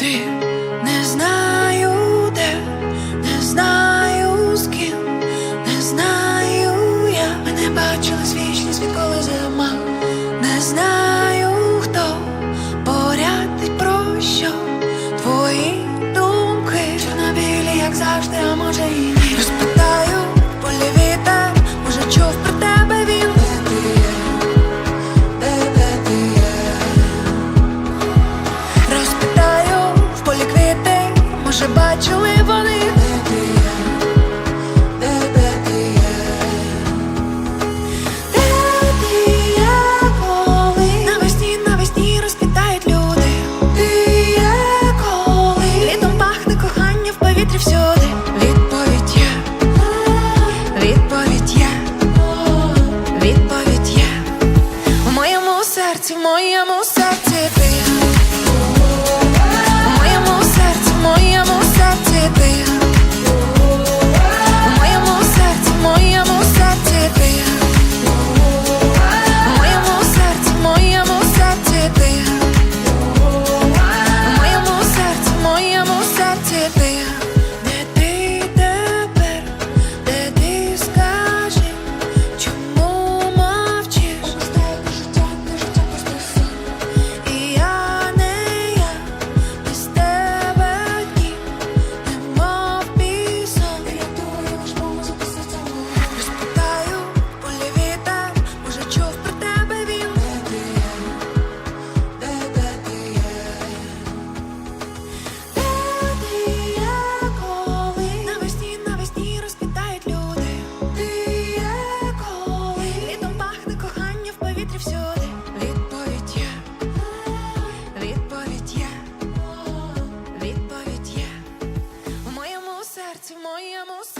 ти не знаю, де, не знаю з ким, не знаю я, ми не бачили свічність, відколи зима, не знаю хто поряд про що. Твої думки, що білі, як завжди, а може і ні. certi, moiamo sette, baby hacemos